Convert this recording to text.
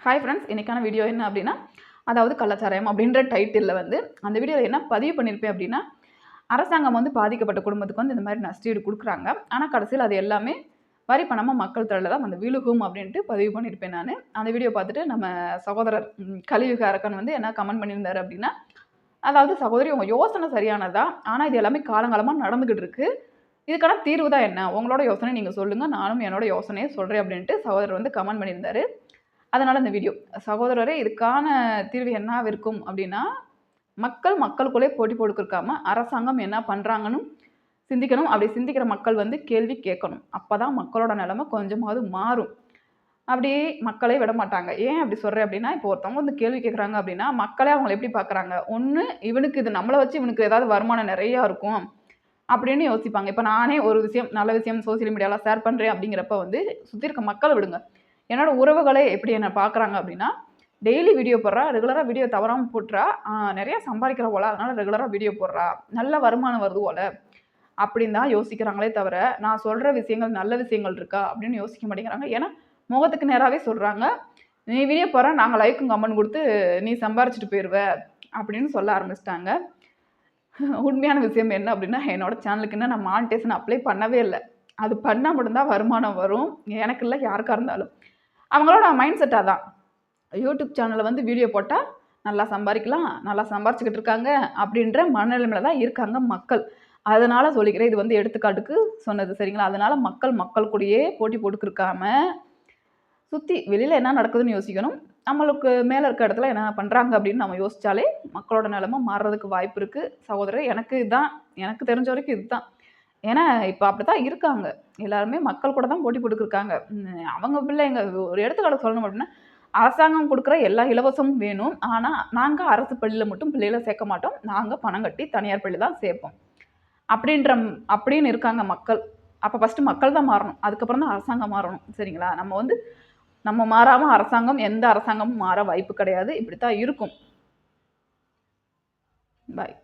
Hi friends இன்றைக்கான video என்ன அப்படின்னா அதாவது கலாச்சாரம் அப்படின்ற டைட்டிலில் வந்து அந்த வீடியோவில் என்ன பதிவு பண்ணியிருப்பேன் அப்படின்னா அரசாங்கம் வந்து பாதிக்கப்பட்ட குடும்பத்துக்கு வந்து இந்த மாதிரி நஷ்டீடு கொடுக்குறாங்க. ஆனால் கடைசியில் அது எல்லாமே வரி பணமாக மக்கள் தரல தான் வந்து விழுகும் அப்படின்ட்டு பதிவு பண்ணியிருப்பேன் நான். அந்த வீடியோ பார்த்துட்டு நம்ம சகோதரர் ம், கலியுக அரக்கன் வந்து என்ன கமெண்ட் பண்ணியிருந்தாரு அப்படின்னா அதாவது சகோதரி உங்கள் யோசனை சரியானதா? ஆனால் இது எல்லாமே காலங்காலமாக நடந்துக்கிட்டு இருக்குது இதுக்கான தீர்வு தான் என்ன? உங்களோட யோசனை நீங்கள் சொல்லுங்கள் நானும் என்னோட யோசனையை சொல்கிறேன் அப்படின்ட்டு சகோதரர் வந்து கமெண்ட் பண்ணியிருந்தாரு. அதனால் இந்த வீடியோ சகோதரரே இதுக்கான தீர்வு என்ன இருக்கும் அப்படின்னா மக்கள் மக்களுக்குள்ளே போட்டி போட்டுக்கிருக்காம அரசாங்கம் என்ன பண்ணுறாங்கன்னு சிந்திக்கணும். அப்படி சிந்திக்கிற மக்கள் வந்து கேள்வி கேட்கணும். அப்போ தான் மக்களோட நிலைமை கொஞ்சமாவது மாறும். அப்படியே மக்களே விட மாட்டாங்க. ஏன் அப்படி சொல்கிறேன் அப்படின்னா இப்போ ஒருத்தவங்க வந்து கேள்வி கேட்குறாங்க அப்படின்னா மக்களே அவங்கள எப்படி பார்க்குறாங்க ஒன்று இவனுக்கு இது நம்மளை வச்சு இவனுக்கு ஏதாவது வருமானம் நிறையா இருக்கும் அப்படின்னு யோசிப்பாங்க. இப்போ நானே ஒரு விஷயம் நல்ல விஷயம் சோசியல் மீடியாவில் ஷேர் பண்ணுறேன் அப்படிங்கிறப்ப வந்து சுற்றி இருக்க மக்களை விடுங்க. என்னோட உறவுகளே எப்படி என்னை பார்க்குறாங்க அப்படின்னா டெய்லி வீடியோ போடுறா ரெகுலராக வீடியோ தவறாமல் போட்டுறா நிறையா நிறைய சம்பாதிக்கிற போல அதனால் ரெகுலராக வீடியோ போடுறா. நல்ல வருமானம் வருது போல. அப்படின்னு தான் யோசிக்கிறாங்களே தவிர நான் சொல்கிற விஷயங்கள் நல்ல விஷயங்கள் இருக்கா அப்படின்னு யோசிக்க மாட்டேங்கிறாங்க. ஏன்னா முகத்துக்கு நேராகவே சொல்கிறாங்க நீ வீடியோ போகிற நாங்கள் லைக்கும் கமெண்ட் கொடுத்து நீ சம்பாரிச்சிட்டு போயிடுவ அப்படின்னு சொல்ல ஆரம்பிச்சிட்டாங்க. உண்மையான விஷயம் என்ன அப்படின்னா என்னோட சேனலுக்கு என்ன நான் மானிட்டேஷன் அப்ளை பண்ணவே இல்லை. அது பண்ணால் மட்டும்தான் வருமானம் வரும். எனக்கு இல்லை யாருக்காக இருந்தாலும். அவங்களோட மைண்ட் செட் அதான். யூடியூப் சேனலில் வந்து வீடியோ போட்டால் நல்லா சம்பாதிக்கலாம் நல்லா சம்பாரிச்சுக்கிட்டு இருக்காங்க அப்படின்ற மனநிலைமையில தான் இருக்காங்க மக்கள். அதனால் சொல்லிக்கிறேன் இது வந்து எடுத்துக்காட்டுக்கு சொன்னது சரிங்களா? அதனால் மக்கள் மக்கள் கூடயே போட்டி போட்டுக்கிருக்காம சுற்றி வெளியில் என்ன நடக்குதுன்னு யோசிக்கணும். நம்மளுக்கு மேலே இருக்க இடத்துல என்ன பண்ணுறாங்க அப்படின்னு நம்ம யோசித்தாலே மக்களோட நிலமை மாறுறதுக்கு வாய்ப்பு இருக்குது சகோதரர் எனக்கு இதுதான். எனக்கு தெரிஞ்ச வரைக்கும் இதுதான். ஏன்னா இப்போ அப்படி தான் இருக்காங்க. எல்லாருமே மக்கள் கூட தான் போட்டி போட்டுக்கிருக்காங்க. அவங்க பிள்ளைங்க ஒரு எடுத்துக்காட்டு சொல்லணும் அப்படின்னா அரசாங்கம் கொடுக்குற எல்லா இலவசமும் வேணும். ஆனால் நாங்கள் அரசு பள்ளியில் மட்டும் பிள்ளைகளை சேர்க்க மாட்டோம். நாங்கள் பணம் கட்டி தனியார் பள்ளி தான் சேர்ப்போம். அப்படின்ற அப்படின்னு இருக்காங்க மக்கள். அப்போ ஃபஸ்ட்டு மக்கள் தான் மாறணும். அதுக்கப்புறம் தான் அரசாங்கம் மாறணும். சரிங்களா? நம்ம வந்து நம்ம மாறாமல் அரசாங்கம் எந்த அரசாங்கமும் மாற வாய்ப்பு கிடையாது. இப்படி தான் இருக்கும். பாய்